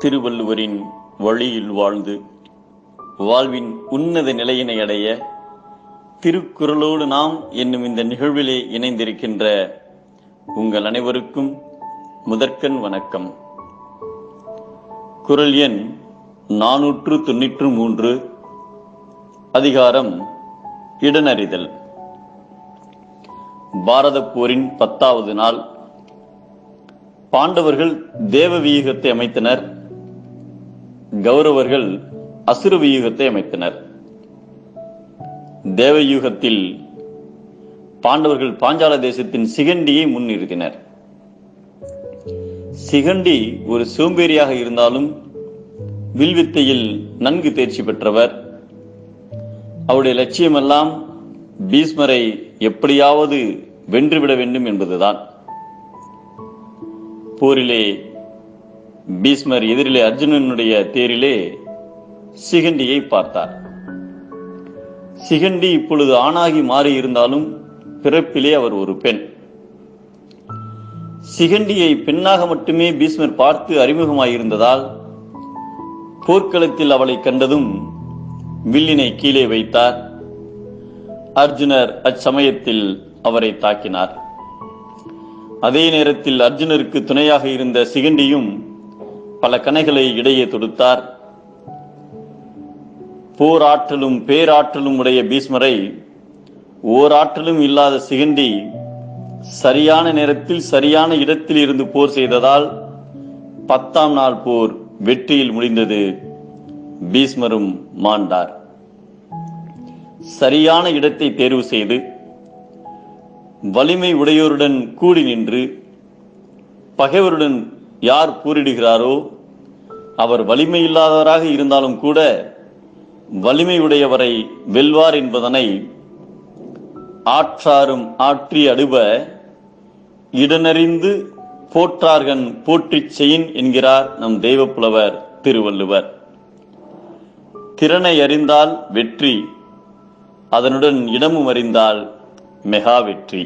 திருவள்ளுவரின் வழியில் வாழ்ந்து வாழ்வின் உன்னத நிலையினை அடைய திருக்குறளோடு நாம் என்னும் இந்த நிகழ்விலே இணைந்திருக்கின்ற உங்கள் அனைவருக்கும் முதற்கண் வணக்கம். குரல் எண் நாநூற்று தொன்னூற்று மூன்று அதிகாரம் இடனறிதல். பாரத போரின் பத்தாவது நாள். பாண்டவர்கள் தேவ வியூகத்தை அமைத்தனர். கௌரவர்கள் அசுர வியூகத்தை அமைத்தனர். தேவயூகத்தில் பாண்டவர்கள் பாஞ்சால தேசத்தின் சிகண்டியை முன்னிறுத்தினர். சிகண்டி ஒரு சோம்பேறியாக இருந்தாலும் வில்வித்தையில் நன்கு தேர்ச்சி பெற்றவர். அவருடைய லட்சியமெல்லாம் பீஸ்மரை எப்படியாவது வென்றுவிட வேண்டும் என்பதுதான். போரிலே பீஸ்மர் எதிரிலே அர்ஜுனனுடைய தேரிலே சிகண்டியை பார்த்தார். சிகண்டி இப்பொழுது ஆணாகி மாறி இருந்தாலும் பிறப்பிலே அவர் ஒரு பெண். சிகண்டியை பெண்ணாக மட்டுமே பீஸ்மர் பார்த்து அறிமுகமாயிருந்ததால் போர்க்களத்தில் அவளை கண்டதும் வில்லினை கீழே வைத்தார். அர்ஜுனர் அச்சமயத்தில் அவரை தாக்கினார். அதே நேரத்தில் அர்ஜுனருக்கு துணையாக இருந்த சிகண்டியும் பல கணைகளை இடையே தொடுத்தார். போராற்றலும் பேராற்றலும் உடைய பீஸ்மரை ஓராற்றலும் இல்லாத சிகண்டி சரியான நேரத்தில் சரியான இடத்தில் இருந்து போர் செய்ததால் பத்தாம் நாள் போர் வெற்றியில் முடிந்தது. பீஸ்மரும் மாண்டார். சரியான இடத்தை தேர்வு செய்து வலிமை உடையோருடன் கூடி நின்று பகைவருடன் யார் கூறிடுகிறாரோ அவர் வலிமை இல்லாதவராக இருந்தாலும் கூட வலிமையுடையவரை வெல்வார் என்பதனை ஆற்றாரும் ஆற்றி அடுப இடனறிந்து போற்றார்கன் போற்றிச் செயின் என்கிறார் நம் தெய்வப்புலவர் திருவள்ளுவர். திறனை அறிந்தால் வெற்றி அதனுடன் இடமும் அறிந்தால் மெகா வெற்றி.